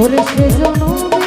ওরে সে জনম